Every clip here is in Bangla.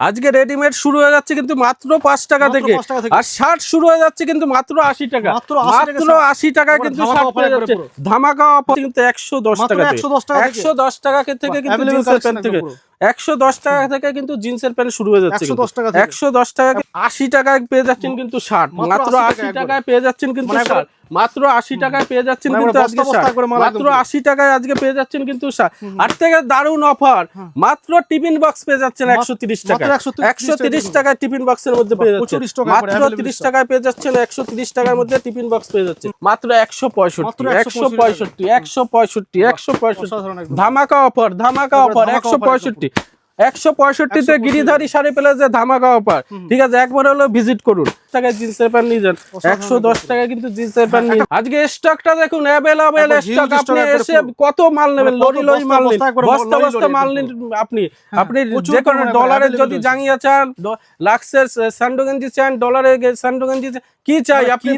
আজকে রেডিমেড শুরু হয়ে যাচ্ছে কিন্তু মাত্র পাঁচ টাকা থেকে। আর শার্ট শুরু হয়ে যাচ্ছে কিন্তু মাত্র আশি টাকা। মাত্র 80 টাকা মাত্র শার্ট। আশি টাকা কিন্তু ধামাকা অফার কিন্তু একশো দশ টাকা থেকে। 110 টাকা একশো দশ টাকা থেকে কিন্তু থেকে। একশো দশ টাকা থেকে কিন্তু জিন্সের প্যান্ট শুরু হয়ে যাচ্ছে 110 টাকা থেকে। একশো দশ টাকা আশি টাকায় পেয়ে যাচ্ছেন কিন্তু শার্ট। মাত্র মাত্র 80 আশি টাকায় পেয়ে যাচ্ছেন কিন্তু মানে শার্ট। মাত্র আশি টাকায় পেয়ে যাচ্ছেন মানে কিন্তু আজকে মাত্র আশি টাকায় আজকে পেয়ে যাচ্ছেন কিন্তু আর থেকে দারুণ অফার। মাত্র টিফিন বক্স পেয়ে যাচ্ছেন একশো তিরিশ টাকা একশো তিরিশ টাকায় টিফিন বক্সের মধ্যে পেয়ে যাচ্ছে। প্রচুর মাত্র তিরিশ টাকায় পেয়ে যাচ্ছেন একশো তিরিশ টাকার মধ্যে টিফিন বক্স পেয়ে যাচ্ছে। মাত্র একশো পঁয়ষট্টি একশো পঁয়ষট্টি একশো পঁয়ষট্টি একশো পঁয়ষট্টি ধামাকা অফার ধামাকা অফার একশো offer পঁয়ষট্টি একশো পঁয়ষট্টিতে 165 গিরিধারী শাড়ি পেলে যে ধামাকা অফার। ঠিক আছে একবার হলো ভিজিট করুন। টাকায় জিন্সের প্যান্ট নিয়ে যান। একশো দশ টাকায় কিন্তু জিন্সের প্যান্ট নিয়ে আজকে স্টকটা দেখুন অ্যাভেলেবেল স্টক আপনি এসে কত মাল নেবেন মানে লরি লরি মাল নিন। বস্তা বস্তা মাল নিন আপনি। আপনি যে কোনো ডলারের যদি। জাঙ্গিয়া চান লাক্সের স্যান্ডো গেঞ্জি চান ডলারের গে- স্যান্ডো গেঞ্জি চান, কি চাই আপনি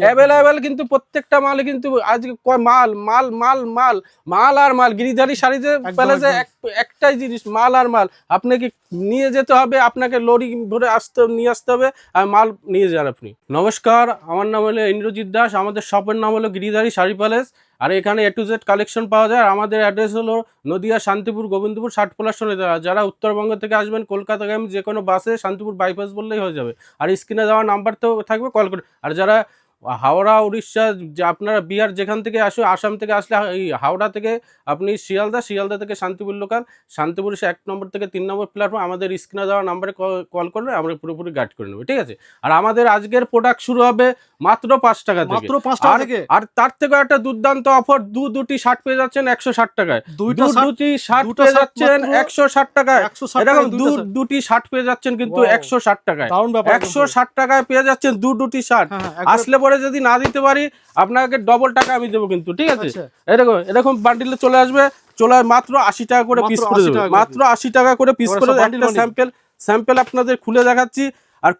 অ্যাভেলেবেল কিন্তু প্রত্যেকটা মালে কিন্তু আজকে মাল মাল মাল মাল মাল আর মাল। গিরিধারি শাড়ি যে একদম, পেলে যে একটাই জিনিস মাল আর মাল। আপনাকে নিয়ে যেতে হবে আপনাকে লরি ধরে আসতে নিয়ে আসতে হবে আর মাল নিয়ে যান আপনি। নমস্কার, আমার নাম হলো ইন্দ্রজিৎ দাস, আমাদের শপের নাম হলো গিরিধারী শাড়ি প্যালেস, আর এখানে এ টু জেড কালেকশন পাওয়া যায়। আর আমাদের অ্যাড্রেস হলো নদিয়া শান্তিপুর গোবিন্দপুর ষাট পলাশনে যারা উত্তরবঙ্গ থেকে আসবেন কলকাতাগামী যে কোনো বাসে শান্তিপুর বাইপাস বললেই হয়ে যাবে। আর স্ক্রিনে দেওয়া নাম্বার তো থাকবে কল করে। আর যারা হাওড়া, উড়িষ্যা, যে আপনারা বিহার যেখান থেকে আসো, আসাম থেকে আসলে এই হাওড়া থেকে আপনি শিয়ালদা শিয়ালদা থেকে শান্তিপুর লোকাল, শান্তিপুর এসে এক নম্বর থেকে তিন নম্বর প্ল্যাটফর্ম আমাদের স্ক্রিনে দেওয়া নাম্বারে কল করবে আমরা পুরোপুরি গাইড করে নেব, ঠিক আছে? আর আমাদের আজকের প্রোডাক্ট শুরু হবে মাত্র পাঁচ টাকা মাত্র পাঁচ টাকা থেকে? আর তার থেকে একটা দুর্দান্ত অফার দু দুটি শার্ট পেয়ে যাচ্ছেন একশো ষাট টাকায়। দুইটা দুটি শার্ট পেয়ে যাচ্ছেন একশো ষাট টাকায়। এরকম দু দুটি শার্ট পেয়ে যাচ্ছেন কিন্তু একশো ষাট টাকায়। একশো ষাট টাকায় পেয়ে যাচ্ছেন দু দুটি শার্ট হ্যাঁ, হ্যাঁ, একবারে- আসলে পরে যদি না দিতে পারি আপনাকে ডবল টাকা আমি দেবো কিন্তু ঠিক আছে। এরকম এরকম বান্ডিলে চলে আসবে। চলে মাত্র আশি টাকা করে পিস করে দেবে। মাত্র আশি টাকা করে পিস করে একটা স্যাম্পেল স্যাম্পেল আপনাদের খুলে দেখাচ্ছি। আর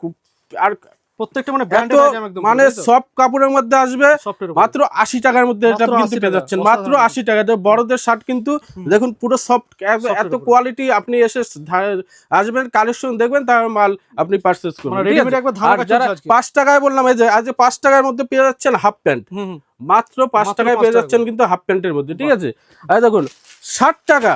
আর প্রত্যেকটা মানে এত ব্র্যান্ডেড আইটেম একদম মানে? সব কাপড়ের মধ্যে আসবে মাত্র আশি টাকার মধ্যে এটা মাত্র কিন্তু পেয়ে যাচ্ছেন মাত্র আশি টাকা। তো বড়দের শার্ট কিন্তু দেখুন পুরো সফট এত কোয়ালিটি আপনি এসে আসবেন কালেকশন দেখবেন তার মাল আপনি করবেন? একবার ধামাকা চলছে টাকায় বললাম এই যে আজ পাঁচ টাকার মধ্যে পেয়ে যাচ্ছেন হাফ প্যান্ট। মাত্র পাঁচ টাকায় পেয়ে যাচ্ছেন কিন্তু হাফ প্যান্টের মধ্যে ঠিক আছে? আর দেখুন ষাট টাকা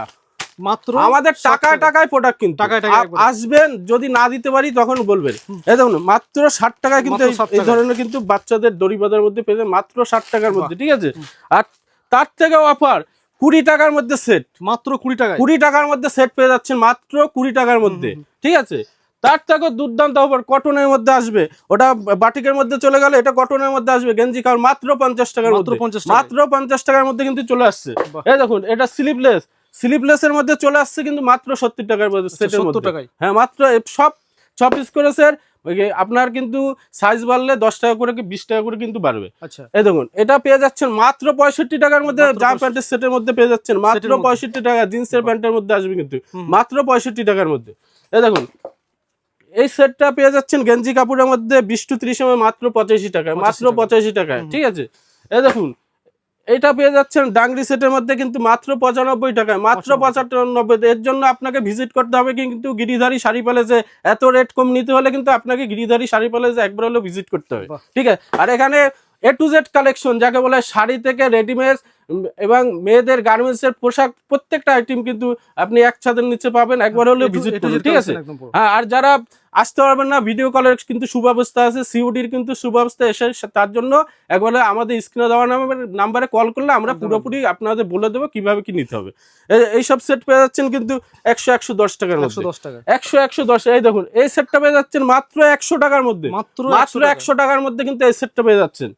মাত্র আমাদের টাকায় টাকায় প্রোডাক্ট কিন্তু। টাকায় টাকায় আসবেন যদি না দিতে পারি তখন বলবেন। এই দেখুন মাত্র ষাট টাকায় কিন্তু এই- 60 এই টাকায়। ধরনের কিন্তু বাচ্চাদের দড়ি মধ্যে পেয়ে মাত্র ষাট টাকার মধ্যে ঠিক আছে? আর তার থেকে অফার কুড়ি টাকার মধ্যে সেট মাত্র কুড়ি টাকায়। কুড়ি টাকার মধ্যে সেট পেয়ে যাচ্ছেন মাত্র কুড়ি টাকার মধ্যে ঠিক আছে? তার থেকেও দুর্দান্ত অফার কটনের মধ্যে আসবে। ওটা বাটিকের মধ্যে চলে গেলে এটা কটনের মধ্যে আসবে গেঞ্জি কারণ মাত্র পঞ্চাশ টাকার মাত্র মধ্যে। 50 মাত্র পঞ্চাশ টাকার মধ্যে কিন্তু চলে আসছে। এই দেখুন এটা স্লিপলেস স্লিপলেস এর মধ্যে চলে আসছে কিন্তু মাত্র সত্তর টাকার সেটের মধ্যে। হ্যাঁ মাত্র সব ছ পিস করে স্যার আপনার কিন্তু সাইজ বাড়লে দশ টাকা করে কি বিশ টাকা করে কিন্তু বাড়বে। আচ্ছা। এই দেখুন এটা পেয়ে যাচ্ছেন মাত্র পঁয়ষট্টি টাকার মধ্যে জামা প্যান্টের সেটের মধ্যে পেয়ে যাচ্ছেন মাত্র পঁয়ষট্টি টাকা জিন্সের প্যান্টের মধ্যে আসবে কিন্তু। মাত্র পঁয়ষট্টি টাকার মধ্যে। এই দেখুন এই সেটটা পেয়ে যাচ্ছেন গেঞ্জি কাপড়ের মধ্যে বিশ টু ত্রিশ মাত্র পঁচাশি টাকায় মাত্র পঁচাশি টাকায় ঠিক আছে? এই দেখুন এটা পেয়ে যাচ্ছেন ডাংরি সেটের মধ্যে কিন্তু মাত্র পঁচানব্বই টাকায় মাত্র 95 পঁচানব্বই এর জন্য আপনাকে ভিজিট করতে হবে কিন্তু গিরিধারী শাড়ি প্যালেসে এত রেট কম নিতে হলে কিন্তু আপনাকে গিরিধারী শাড়ি প্যালেসে একবার হলেও ভিজিট করতে হবে। ঠিক আছে? আর এখানে এ টু জেড কালেকশন যাকে বলে শাড়ি থেকে রেডিমেড এবং মেয়েদের গার্মেন্টস এর পোশাক প্রত্যেকটা আইটেম কিন্তু আপনি এক ছাদের নিচে পাবেন একবার to- ভিজিট করুন ঠিক আছে। হ্যাঁ আর যারা আসতে পারবেন না ভিডিও কলের কিন্তু সুব্যবস্থা আছে সিওডির কিন্তু সুব্যবস্থা এসে তার জন্য একবার আমাদের স্ক্রিনে দেওয়া নাম্বারে কল করলে আমরা পুরোপুরি আপনাদের বলে দেবো কীভাবে কি নিতে হবে। এই- এই সব সেট পেয়ে যাচ্ছেন কিন্তু একশো একশো দশ টাকার মধ্যে। 110 টাকা। একশো একশো দশ এই দেখুন এই সেটটা পেয়ে যাচ্ছেন মাত্র একশো টাকার মধ্যে। মাত্র মাত্র একশো টাকার মধ্যে কিন্তু এই সেটটা পেয়ে যাচ্ছেন।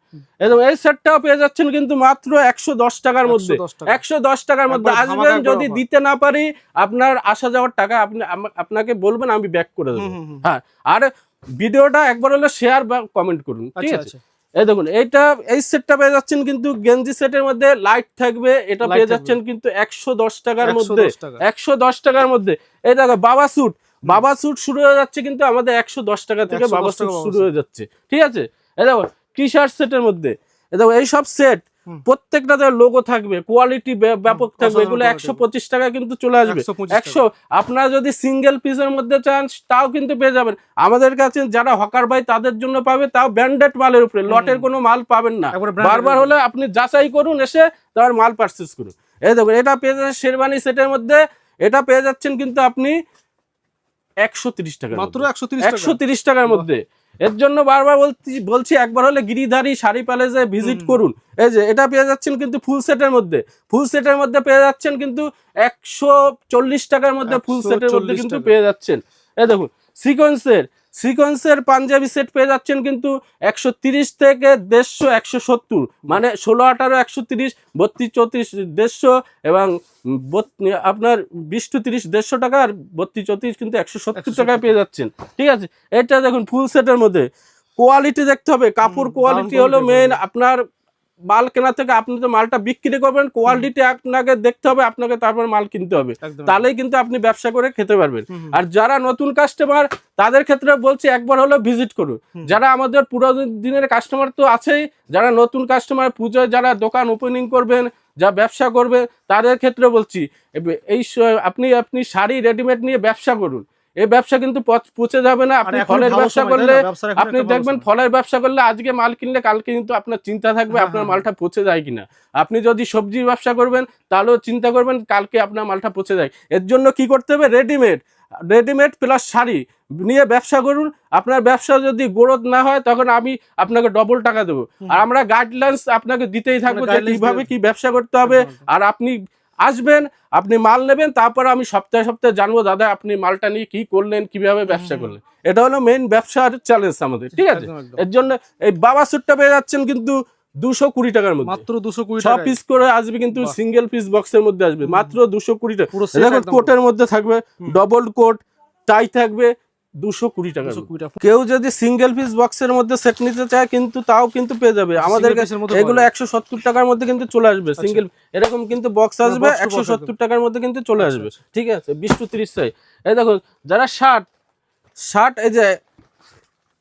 এই সেটটাও পেয়ে যাচ্ছেন কিন্তু মাত্র একশো দশ টাকার মধ্যে। একশো দশ টাকার মধ্যে। আসবেন যদি দিতে না পারি আপনার আসা যাওয়ার টাকা আপনি আপনাকে বলবেন আমি ব্যাক করে দেবো। হ্যাঁ আর ভিডিওটা একবার হলে শেয়ার বা কমেন্ট করুন ঠিক আচ্ছা আছে? আচ্ছা। এই দেখুন এইটা এই সেটটা পেয়ে যাচ্ছেন কিন্তু গেঞ্জি সেটের মধ্যে লাইট থাকবে এটা পেয়ে যাচ্ছেন কিন্তু একশো দশ টাকার মধ্যে। একশো দশ টাকার মধ্যে। এই দেখো বাবা স্যুট বাবা স্যুট শুরু হয়ে যাচ্ছে কিন্তু আমাদের একশো দশ টাকা থেকে বাবা স্যুট শুরু হয়ে যাচ্ছে ঠিক আছে? এই দেখো টি শার্ট সেটের মধ্যে। এই দেখো এই সব সেট। প্রত্যেকটাতে লোগো থাকবে কোয়ালিটি ব্যাপক থাকবে এগুলো একশো পঁচিশ টাকা কিন্তু চলে আসবে। একশো আপনারা যদি সিঙ্গেল পিসের মধ্যে চান তাও কিন্তু পেয়ে যাবেন। আমাদের কাছে যারা হকার ভাই তাদের জন্য পাবে তাও ব্র্যান্ডেড মালের উপরে। লটের কোনো মাল পাবেন না। বারবার হলে আপনি যাচাই করুন এসে তার মাল পারচেস করুন। এই দেখুন এটা পেয়ে যাচ্ছেন শেরবানি সেটের মধ্যে। এটা পেয়ে যাচ্ছেন কিন্তু আপনি একশো তিরিশ টাকা মাত্র একশো তিরিশ একশো তিরিশ টাকার মধ্যে। এর জন্য বারবার বলছি বলছি একবার হলে গিরিধারী শাড়ি প্যালেসে ভিজিট করুন। এই যে এটা পেয়ে যাচ্ছেন কিন্তু ফুল সেটের মধ্যে। ফুল সেটের মধ্যে পেয়ে যাচ্ছেন কিন্তু একশো চল্লিশ টাকার মধ্যে ফুল সেটের মধ্যে কিন্তু পেয়ে যাচ্ছেন। এই দেখুন সিকোয়েন্সের সিকোয়েন্সের পাঞ্জাবি সেট পেয়ে যাচ্ছেন কিন্তু একশো তিরিশ থেকে দেড়শো একশো সত্তর মানে ষোলো আঠারো একশো তিরিশ বত্রিশ চৌত্রিশ দেড়শো এবং আপনার বিশ টু তিরিশ দেড়শো টাকা আর বত্রিশ চৌত্রিশ কিন্তু একশো সত্তর টাকায় পেয়ে যাচ্ছেন। ঠিক আছে? এটা দেখুন ফুল সেটের মধ্যে। কোয়ালিটি দেখতে হবে। কাপড় কোয়ালিটি হলো মেন আপনার মাল কেনা থেকে আপনি তো মালটা বিক্রি করবেন কোয়ালিটি আপনাকে দেখতে হবে আপনাকে তারপর মাল কিনতে হবে। তাহলেই কিন্তু আপনি ব্যবসা করে খেতে পারবেন। আর যারা নতুন কাস্টমার তাদের ক্ষেত্রে বলছি একবার হলো ভিজিট করুন। যারা আমাদের পুরো দিনের কাস্টমার তো আছেই যারা নতুন কাস্টমার পুজোয় যারা দোকান ওপেনিং করবেন যা ব্যবসা করবে তাদের ক্ষেত্রে বলছি এই আপনি আপনি শাড়ি রেডিমেড নিয়ে ব্যবসা করুন। এই ব্যবসা কিন্তু পচ- যাবে না। আপনি ফলের ব্যবসা করলে আপনি দেখবেন ফলের ব্যবসা করলে আজকে মাল কিনলে কালকে কিন্তু আপনার চিন্তা থাকবে হ্যাঁ, আপনার হ্যাঁ, মালটা পচে যায় কিনা। আপনি যদি সবজির ব্যবসা করবেন তাহলেও চিন্তা করবেন কালকে আপনার মালটা পচে যায়। এর জন্য কি করতে হবে? রেডিমেড রেডিমেড প্লাস শাড়ি নিয়ে ব্যবসা করুন। আপনার ব্যবসা যদি গ্রোথ না হয় তখন আমি আপনাকে ডবল টাকা দেবো। আর আমরা গাইডলাইন্স আপনাকে দিতেই থাকব যে কীভাবে কি ব্যবসা করতে হবে। আর আপনি আসবেন আপনি মাল নেবেন তারপর আমি সপ্তাহে সপ্তাহে জানব দাদা আপনি মালটা নিয়ে কি করলেন কীভাবে ব্যবসা করলেন? এটা হলো মেইন ব্যবসার চ্যালেঞ্জ আমাদের ঠিক আছে। এর জন্য এই বাবা স্যুটটা পেয়ে যাচ্ছেন কিন্তু দুশো কুড়ি টাকার মধ্যে। মাত্র দুশো কুড়ি টাকা পিস করে আসবে কিন্তু সিঙ্গেল পিস বক্সের মধ্যে আসবে মাত্র দুশো কুড়ি টাকা। কোটের মধ্যে থাকবে ডবল কোট টাই থাকবে দুশো কুড়ি টাকা। কেউ যদি সিঙ্গেল পিস বক্সের মধ্যে সেট নিতে চায় কিন্তু তাও কিন্তু পেয়ে যাবে। আমাদের কাছে এগুলো একশো সত্তর টাকার মধ্যে কিন্তু চলে আসবে। সিঙ্গেল এরকম কিন্তু বক্স আসবে একশো সত্তর টাকার মধ্যে কিন্তু চলে আচ্ছা, আসবে। আচ্ছা। ঠিক আছে বিশ টু তিরিশ সাই এই দেখুন যারা শার্ট শার্ট এই যে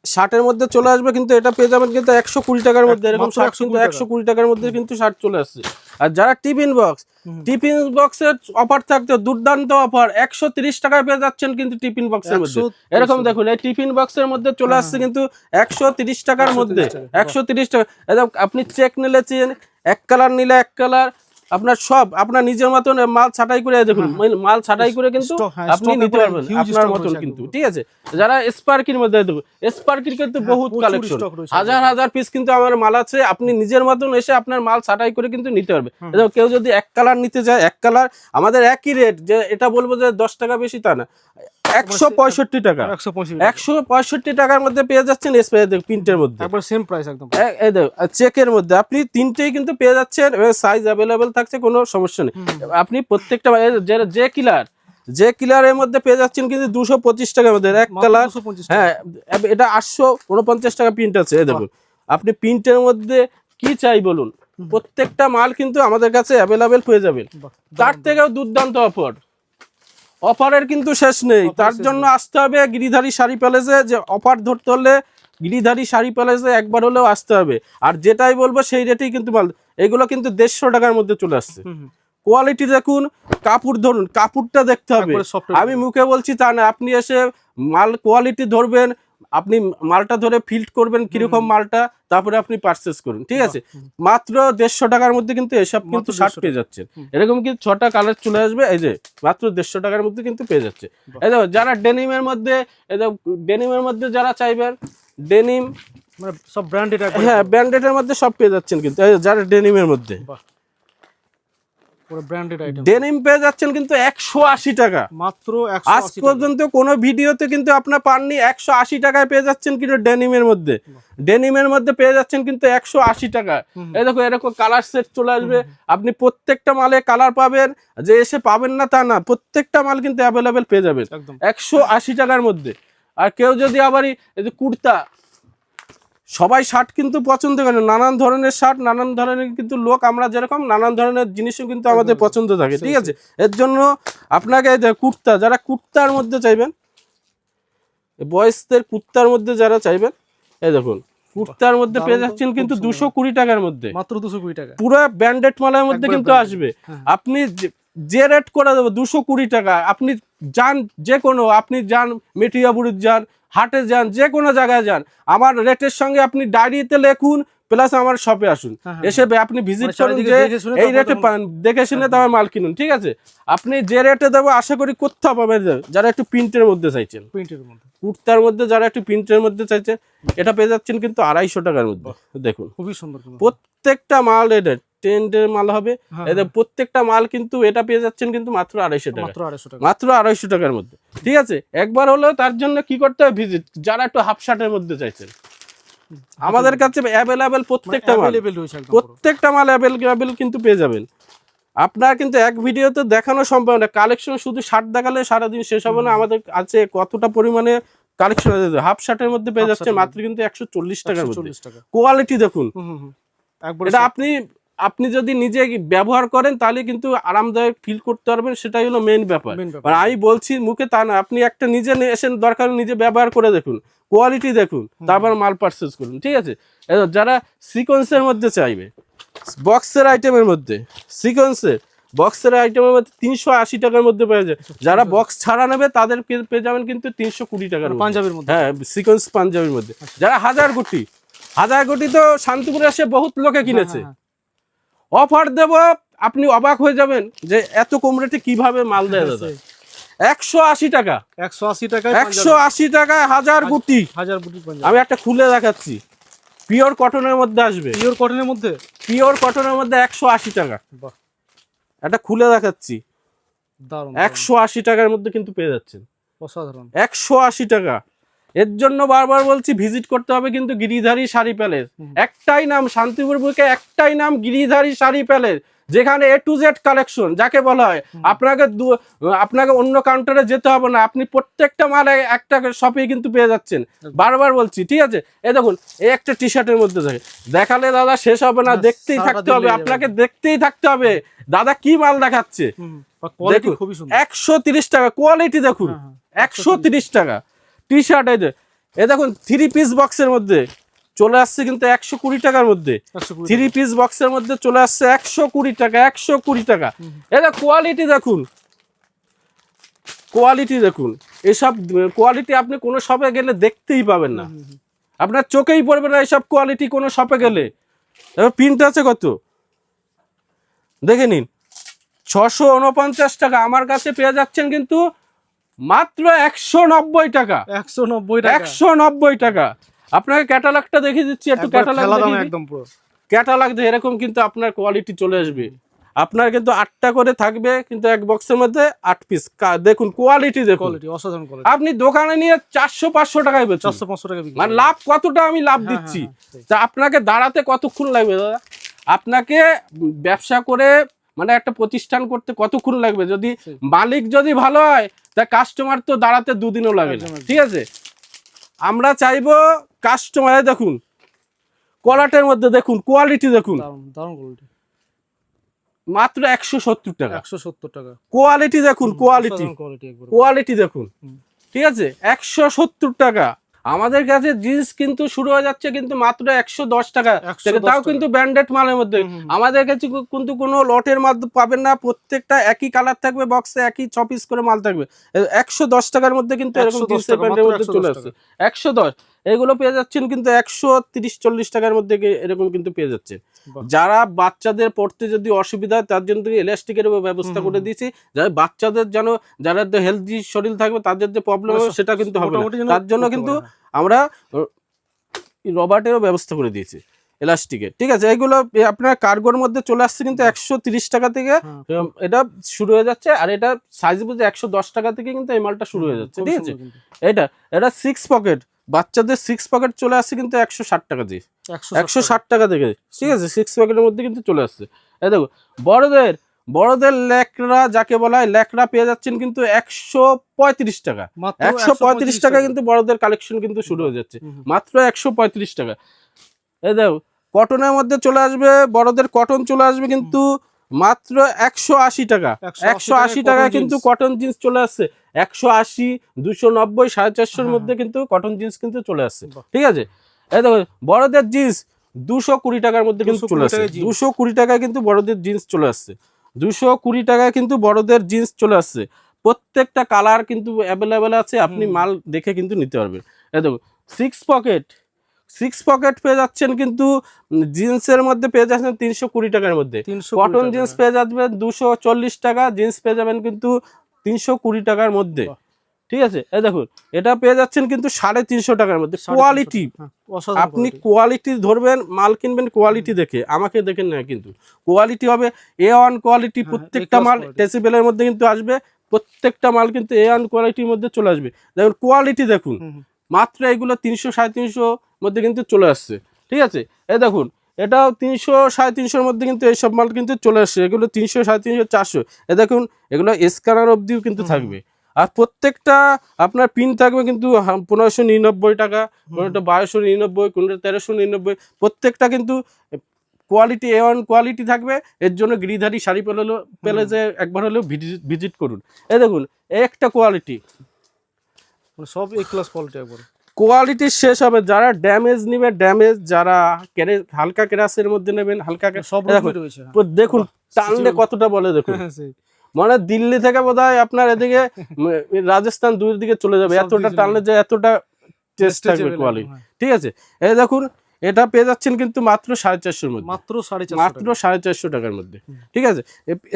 শার্টের মধ্যে চলে আসবে কিন্তু এটা পেয়ে যাবেন কিন্তু একশো কুড়ি টাকার মধ্যে। এরকম 120 কিন্তু একশো কুড়ি টাকার মধ্যে কিন্তু শার্ট চলে আসছে। আর যারা টিফিন বক্স। টিফিন বক্সের অফার থাকতে দুর্দান্ত অফার। একশো তিরিশ টাকায় পেয়ে যাচ্ছেন কিন্তু টিফিন বক্সের মধ্যে। এরকম দেখুন এই টিফিন বক্সের মধ্যে চলে আসছে কিন্তু একশো তিরিশ টাকার মধ্যে। একশো তিরিশ টাকা। আপনি চেক নিলে চেন এক কালার নিলে এক কালার আপনার সব আপনার নিজের মতন মাল ছাটাই করে দেখুন। মাল ছাটাই করে কিন্তু হ্যাঁ, আপনি নিতে পারবেন আপনার মতন কিন্তু ঠিক আছে? যারা স্পার্কির মধ্যে দেখুন স্পার্কির কিন্তু হ্যাঁ, বহুত কালেকশন হাজার হাজার পিস কিন্তু আমার মাল আছে আপনি নিজের মতন এসে আপনার মাল ছাটাই করে কিন্তু নিতে পারবে দেখো, কেউ যদি এক কালার নিতে চায় এক কালার আমাদের একই রেট যে এটা বলব যে দশ টাকা বেশি তা না। একশো পঁয়ষট্টি টাকা। একশো পঁয়ষট্টি। টাকার মধ্যে পেয়ে যাচ্ছেন প্রিন্টের মধ্যে। সেম প্রাইস একদম। চেকের মধ্যে আপনি তিনটেই কিন্তু পেয়ে যাচ্ছেন সাইজ অ্যাভেলেবেল থাকছে কোনো সমস্যা নেই। আপনি প্রত্যেকটা যে- যে কিলার যে কিলারের মধ্যে পেয়ে যাচ্ছেন কিন্তু দুশো পঁচিশ টাকার মধ্যে এক কালার হ্যাঁ এটা আটশো উনপঞ্চাশ টাকা প্রিন্ট আছে দেখুন। আপনি প্রিন্টের মধ্যে কি চাই বলুন? প্রত্যেকটা মাল কিন্তু আমাদের কাছে অ্যাভেলেবেল পেয়ে যাবেন তার থেকেও দুর্দান্ত অফার অফারের কিন্তু শেষ নেই। তার জন্য আসতে হবে গিরিধারী শাড়ি প্যালেসে যে অফার ধরতে হলে গিরিধারী শাড়ি প্যালেসে একবার হলেও আসতে হবে। আর যেটাই বলব সেই রেটেই কিন্তু মাল এগুলো কিন্তু দেড়শো টাকার মধ্যে চলে আসছে। কোয়ালিটি দেখুন কাপড় ধরুন কাপড়টা দেখতে হবে। আমি মুখে বলছি তা না আপনি এসে মাল কোয়ালিটি ধরবেন আপনি মালটা ধরে ফিল্ড করবেন কীরকম মালটা তারপরে আপনি পারচেস করুন ঠিক আছে? মাত্র দেড়শো টাকার মধ্যে কিন্তু এসব কিন্তু শার্ট 150 পেয়ে যাচ্ছেন। হুম। এরকম কিন্তু ছটা কালার চলে আসবে এই যে মাত্র দেড়শো টাকার মধ্যে কিন্তু পেয়ে যাচ্ছে। এই দেখো যারা ডেনিমের মধ্যে এই দেখো ডেনিমের মধ্যে যারা চাইবেন ডেনিম মানে সব ব্র্যান্ডেড হ্যাঁ ব্র্যান্ডেডের মধ্যে সব পেয়ে যাচ্ছেন কিন্তু যারা ডেনিমের মধ্যে বাহ পুরো ব্র্যান্ডেড আইটেম ডেনিম পেয়ে যাচ্ছেন কিন্তু একশো আশি টাকা। মাত্র আজ পর্যন্ত কোনো ভিডিওতে কিন্তু আপনার পাননি একশো আশি টাকায় পেয়ে যাচ্ছেন কিন্তু ডেনিমের মধ্যে। ডেনিমের মধ্যে পেয়ে যাচ্ছেন কিন্তু একশো আশি টাকা। হুম। এই দেখো এরকম কালার সেট চলে আসবে। আপনি প্রত্যেকটা মালে কালার পাবেন যে এসে পাবেন না তা না প্রত্যেকটা মাল কিন্তু অ্যাভেলেবেল পেয়ে যাবেন। একশো আশি টাকার মধ্যে। আর কেউ যদি আবার কুর্তা সবাই শার্ট কিন্তু পছন্দ করে নানান ধরনের শার্ট নানান ধরনের কিন্তু লোক আমরা যেরকম নানান ধরনের জিনিসও কিন্তু আমাদের পছন্দ থাকে ঠিক আছে? এর জন্য আপনাকে কুর্তা যারা কুর্তার মধ্যে চাইবেন বয়সদের কুর্তার মধ্যে যারা চাইবেন এই দেখুন কুর্তার মধ্যে পেয়ে যাচ্ছেন কিন্তু দুশো কুড়ি টাকার মধ্যে। মাত্র দুশো কুড়ি টাকা। পুরো ব্যান্ডেড মালার মধ্যে কিন্তু আসবে। হ্যাঁ। আপনি যে- রেট করে দেবো, দুশো কুড়ি টাকা, আপনি যান যে কোনো, আপনি যান মেটিয়াবুড়ির যান, হাটে যান, যে কোনো জায়গায় যান, আমার রেটের সঙ্গে আপনি ডায়েরিতে লেখুন প্লাস আমার শপে আসুন। হ্যাঁ, হ্যাঁ, এসে আপনি ভিজিট মানে করুন যে এই রেটে পান দেখে শুনে তবে মাল কিনুন ঠিক আছে? আপনি যে রেটে দেবো আশা করি কোথাও পাবেন যারা একটু প্রিন্টের মধ্যে চাইছেন। প্রিন্টের মধ্যে। কুর্তার মধ্যে যারা একটু প্রিন্টের মধ্যে চাইছে এটা পেয়ে যাচ্ছেন কিন্তু আড়াইশো টাকার মধ্যে। দেখুন। খুবই সুন্দর প্রত্যেকটা মাল এটা টেন্ডের মাল হবে। হ্যাঁ, এদের প্রত্যেকটা মাল কিন্তু এটা পেয়ে যাচ্ছেন কিন্তু মাত্র আড়াইশো টাকা। মাত্র আড়াইশো টাকা। মাত্র আড়াইশো টাকার মধ্যে। ঠিক আছে? একবার হলেও তার জন্য কি করতে হবে? ভিজিট যারা একটু হাফ শার্টের মধ্যে চাইছেন। আমাদের কাছে অ্যাভেলেবেল প্রত্যেকটা মাল। প্রত্যেকটা মাল অ্যাভেলেবেল কিন্তু পেয়ে যাবেন। আপনার কিন্তু এক ভিডিওতে দেখানো সম্ভব না। কালেকশন শুধু শার্ট দেখালে সারাদিন শেষ হবে না। আমাদের আছে কতটা পরিমাণে কালেকশন হাফ শার্টের মধ্যে পেয়ে যাচ্ছে মাত্র কিন্তু একশো চল্লিশ টাকার মধ্যে। 140 টাকা। কোয়ালিটি দেখুন। এটা আপনি আপনি যদি নিজে ব্যবহার করেন তাহলে কিন্তু আরামদায়ক ফিল করতে পারবেন সেটাই হলো মেইন ব্যাপার। মানে আমি বলছি মুখে তা না আপনি একটা নিজে এসেন দরকার নিজে ব্যবহার করে দেখুন কোয়ালিটি দেখুন তারপর মাল পারচেস করুন ঠিক আছে? যারা সিকোয়েন্সের মধ্যে চাইবে বক্সের আইটেমের মধ্যে সিকোয়েন্সের বক্সের আইটেমের মধ্যে তিনশো আশি টাকার মধ্যে পেয়ে যায় যারা বক্স ছাড়া নেবে তাদের পেয়ে যাবেন কিন্তু তিনশো কুড়ি টাকার মধ্যে। পাঞ্জাবির মধ্যে। হ্যাঁ সিকোয়েন্স পাঞ্জাবির মধ্যে। যারা হাজার কোটি হাজার কোটি তো শান্তিপুরে এসে বহুত লোকে কিনেছে। হ্যাঁ, অফার দেব আপনি অবাক হয়ে যাবেন যে এত কম রেটে কীভাবে মাল দেয় দাদা? একশো আশি টাকা। একশো আশি টাকা একশো আশি টাকায় হাজার কোটি হাজার পাঞ্জাবি। আমি একটা খুলে দেখাচ্ছি। পিওর কটনের মধ্যে আসবে। পিওর কটনের মধ্যে? পিওর কটনের মধ্যে একশো আশি টাকা। একটা খুলে দেখাচ্ছি। দারুণ। একশো আশি টাকার মধ্যে কিন্তু পেয়ে যাচ্ছেন। অসাধারণ। একশো আশি টাকা। এর জন্য বারবার বলছি ভিজিট করতে হবে কিন্তু গিরিধারী শাড়ি প্যালেস একটাই নাম শান্তিপুর বুকে একটাই নাম গিরিধারী শাড়ি প্যালেস যেখানে এ টু জেড কালেকশন যাকে বলা হয়। আপনাকে আপনাকে অন্য কাউন্টারে যেতে হবে না আপনি প্রত্যেকটা মাল একটা শপে কিন্তু পেয়ে যাচ্ছেন। বারবার বলছি ঠিক আছে? এ দেখুন এই একটা টি শার্টের মধ্যে থাকে। দেখালে দাদা শেষ হবে না দেখতেই থাকতে হবে আপনাকে দেখতেই থাকতে হবে। দাদা কি মাল দেখাচ্ছে? দেখুন, একশো তিরিশ টাকা কোয়ালিটি দেখুন হ্যাঁ, হ্যাঁ, একশো তিরিশ টাকা। টি শার্ট এই যে। এ দেখুন থ্রি পিস বক্সের মধ্যে চলে আসছে কিন্তু একশো কুড়ি টাকার মধ্যে। থ্রি পিস বক্সের মধ্যে চলে আসছে একশো কুড়ি টাকা একশো কুড়ি টাকা। এটা কোয়ালিটি দেখুন। কোয়ালিটি দেখুন। এসব কোয়ালিটি আপনি কোনো শপে গেলে দেখতেই পাবেন না। আপনার চোখেই পড়বে না এসব কোয়ালিটি কোনো শপে গেলে। এবার প্রিন্ট আছে কত? দেখে নিন। ছশো উনপঞ্চাশ টাকা। আমার কাছে পেয়ে যাচ্ছেন কিন্তু মাত্র একশো নব্বই টাকা। একশো নব্বই টাকা। একশো নব্বই টাকা। আপনাকে ক্যাটালগটা দেখিয়ে দিচ্ছি একটু ক্যাটালগ। একদম পুরো। ক্যাটালগ দিয়ে এরকম কিন্তু আপনার কোয়ালিটি চলে আসবে। আপনার কিন্তু আটটা করে থাকবে কিন্তু এক বক্সের মধ্যে আট পিস দেখুন কোয়ালিটি দেখুন। কোয়ালিটি অসাধারণ কোয়ালিটি আপনি দোকানে নিয়ে চারশো পাঁচশো টাকায় বেচুন। চারশো পাঁচশো টাকা মানে লাভ কতটা আমি লাভ হ্যাঁ, দিচ্ছি। হ্যাঁ, হ্যাঁ, তা আপনাকে দাঁড়াতে কতক্ষণ লাগবে দাদা? আপনাকে ব্যবসা করে মানে একটা প্রতিষ্ঠান করতে কতক্ষণ লাগবে? যদি মালিক যদি ভালো হয় তা কাস্টমার তো দাঁড়াতে দুদিনও লাগে না। ঠিক আছে? আমরা চাইব কাস্টমার দেখুন কলাটের মধ্যে দেখুন কোয়ালিটি দেখুন। দারুণ দারুণ কোয়ালিটি মাত্র একশো সত্তর টাকা। একশো সত্তর টাকা। কোয়ালিটি দেখুন কোয়ালিটি কোয়ালিটি দেখুন। ঠিক আছে? একশো সত্তর টাকা। আমাদের কাছে জিন্স কিন্তু শুরু হয়ে যাচ্ছে কিন্তু মাত্র একশো দশ টাকা। 110 তাও কিন্তু ব্র্যান্ডেড মালের মধ্যে। আমাদের কাছে কিন্তু কোনো লটের মাধ্যমে পাবেন না প্রত্যেকটা একই কালার থাকবে বক্সে একই ছ পিস করে মাল থাকবে। একশো দশ টাকার মধ্যে কিন্তু এরকম জিন্সের প্যান্টের মধ্যে চলে আসছে। একশো দশ। এগুলো পেয়ে যাচ্ছেন কিন্তু একশো তিরিশ চল্লিশ টাকার মধ্যে এরকম কিন্তু পেয়ে যাচ্ছে। যারা বাচ্চাদের পড়তে যদি অসুবিধা হয় তার জন্য ইলাস্টিকের ব্যবস্থা করে দিয়েছি। যারা বাচ্চাদের যেন যারা হেলদি শরীর থাকবে তাদের যে প্রবলেম হবে সেটা কিন্তু হবে তার জন্য কিন্তু হ্যাঁ। আমরা রবার্টেরও ব্যবস্থা করে দিয়েছি এলাস্টিকের ঠিক আছে এগুলো আপনার কার্গোর মধ্যে চলে আসছে কিন্তু একশো তিরিশ টাকা থেকে। হ্যাঁ, এটা শুরু হয়ে যাচ্ছে আর এটা সাইজ বুঝে একশো দশ টাকা থেকে কিন্তু এই মালটা শুরু হয়ে যাচ্ছে ঠিক আছে? এটা এটা সিক্স পকেট বাচ্চাদের সিক্স প্যাকেট চলে আসছে কিন্তু একশো ষাট টাকা দিয়ে। একশো ষাট টাকা। থেকে। ঠিক আছে সিক্স প্যাকেটের মধ্যে কিন্তু চলে আসছে। এই দেখো বড়দের বড়দের ল্যাকড়া যাকে বলা হয় ল্যাকড়া পেয়ে যাচ্ছেন কিন্তু একশো পঁয়ত্রিশ টাকা। একশো পঁয়ত্রিশ টাকা কিন্তু বড়দের কালেকশন কিন্তু শুরু হয়ে যাচ্ছে। মাত্র একশো পঁয়ত্রিশ টাকা। এই দেখো কটনের মধ্যে চলে আসবে বড়দের কটন চলে আসবে কিন্তু মাত্র একশো আশি টাকা। একশো আশি টাকায় কিন্তু কটন জিন্স চলে আসছে। একশো আশি দুশো নব্বই সাড়ে চারশোর হ্যাঁ, মধ্যে কিন্তু কটন জিন্স কিন্তু চলে আসছে। ঠিক আছে? এই দেখো বড়দের জিন্স দুশো কুড়ি টাকার মধ্যে কিন্তু চলে আসছে। দুশো কুড়ি টাকায় কিন্তু বড়দের জিন্স চলে আসছে। দুশো কুড়ি টাকায় কিন্তু বড়দের জিন্স চলে আসছে। প্রত্যেকটা কালার কিন্তু অ্যাভেলেবেল আছে। আপনি মাল দেখে কিন্তু নিতে পারবেন। এই দেখো সিক্স পকেট সিক্স পকেট পেয়ে যাচ্ছেন কিন্তু জিন্সের মধ্যে পেয়ে যাচ্ছেন তিনশো কুড়ি টাকার মধ্যে। কটন জিন্স পেয়ে যাবেন দুশো চল্লিশ টাকা জিন্স পেয়ে যাবেন কিন্তু তিনশো কুড়ি টাকার মধ্যে। ঠিক আছে? এই দেখুন এটা পেয়ে যাচ্ছেন কিন্তু সাড়ে তিনশো টাকার মধ্যে। কোয়ালিটি। হ্যাঁ, আপনি কোয়ালিটি ধরবেন মাল কিনবেন কোয়ালিটি দেখে। আমাকে দেখেন না কিন্তু। কোয়ালিটি হবে এ ওয়ান কোয়ালিটি প্রত্যেকটা মাল। ডেসিবেলের মধ্যে কিন্তু আসবে। প্রত্যেকটা মাল কিন্তু এ ওয়ান কোয়ালিটির মধ্যে চলে আসবে। দেখুন কোয়ালিটি দেখুন। মাত্র এগুলো তিনশো সাড়ে তিনশো মধ্যে কিন্তু চলে আসছে। ঠিক আছে? এই দেখুন এটাও তিনশো সাড়ে তিনশোর মধ্যে কিন্তু এইসব মাল কিন্তু চলে আসছে। এগুলো তিনশো সাড়ে তিনশো চারশো। এ দেখুন এগুলো স্ক্যানার অবধিও কিন্তু থাকবে। আর প্রত্যেকটা আপনার পিন থাকবে কিন্তু পনেরোশো নিরানব্বই টাকা কোনোটা বারোশো নিরানব্বই কোনোটা তেরোশো নিরানব্বই। প্রত্যেকটা কিন্তু কোয়ালিটি এ ওয়ান কোয়ালিটি থাকবে। এর জন্য গিরিধারী শাড়ি পেলে পেলে যে একবার হলেও ভিজিট করুন। এ দেখুন একটা কোয়ালিটি সব এ ক্লাস কোয়ালিটি একবারে। কোয়ালিটি শেষ হবে যারা ড্যামেজ নিবে ড্যামেজ যারা হালকা কেরাসের মধ্যে নেবেন হালকা সব দেখুন, রয়েছে। দেখুন টানলে কতটা বলে দেখুন। মানে দিল্লি থেকে বোধ হয় আপনার এদিকে রাজস্থান দুই দিকে চলে যাবে এতটা টানলে যে এতটা টেস্ট থাকবে কোয়ালিটি। ঠিক আছে? এই দেখুন এটা পেয়ে যাচ্ছেন কিন্তু মাত্র সাড়ে চারশোর মধ্যে। মাত্র সাড়ে চারশো মাত্র সাড়ে চারশো টাকার মধ্যে। ঠিক আছে?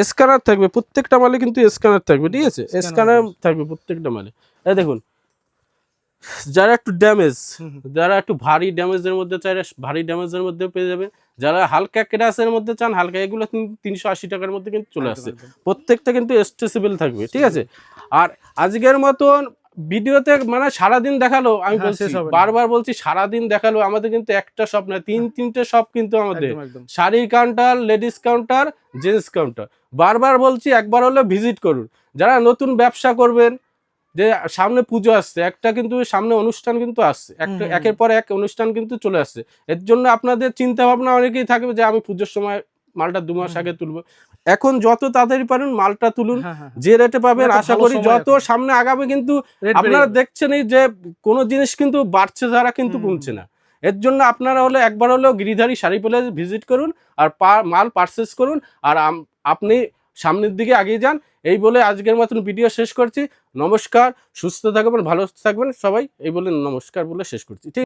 স্ক্যানার থাকবে প্রত্যেকটা মালে কিন্তু স্ক্যানার থাকবে ঠিক আছে? স্ক্যানার থাকবে প্রত্যেকটা মালে। এই দেখুন যারা একটু ড্যামেজ। যারা একটু ভারী ড্যামেজের মধ্যে চাই ভারী ড্যামেজের মধ্যে পেয়ে যাবে। যারা হালকা ক্রাসের মধ্যে চান হালকা এগুলো তিনশো আশি টাকার মধ্যে কিন্তু চলে আসছে প্রত্যেকটা কিন্তু স্ট্রেসেবল থাকবে ঠিক আছে? আর আজকের মতন ভিডিওতে মানে সারাদিন দেখাল আমি হ্যাঁ, বলছি বারবার বলছি সারাদিন দেখাল আমাদের কিন্তু একটা শপ না তিন তিনটে শপ কিন্তু আমাদের। Sari counter ladies counter gents counter বারবার বলছি একবার হলে ভিজিট করুন। যারা নতুন ব্যবসা করবেন যে সামনে পুজো আসছে একটা কিন্তু সামনে অনুষ্ঠান কিন্তু আসছে একটা একের পর এক অনুষ্ঠান কিন্তু চলে আসছে। এর জন্য আপনাদের চিন্তা ভাবনা অনেকেই থাকবে যে আমি পুজোর সময় মালটা দু মাস আগে তুলবো। এখন যত তাড়াতাড়ি পারেন মালটা তুলুন হ্যাঁ, হ্যাঁ, হ্যাঁ। যে রেটে পাবেন আশা করি যত সামনে আগাবে কিন্তু আপনারা যাবে। দেখছেনই যে কোনো জিনিস কিন্তু বাড়ছে যারা কিন্তু কমছে না। এর জন্য আপনারা হলে একবার হলেও গিরিধারী শাড়ি পেলে ভিজিট করুন আর মাল পারচেস করুন। আর আপনি সামনের দিকে আগিয়ে যান। এই বলে আজকের মতন ভিডিও শেষ করছি। নমস্কার, সুস্থ থাকবেন, ভালো থাকবেন সবাই। এই বলে নমস্কার বলে শেষ করছি। ঠিক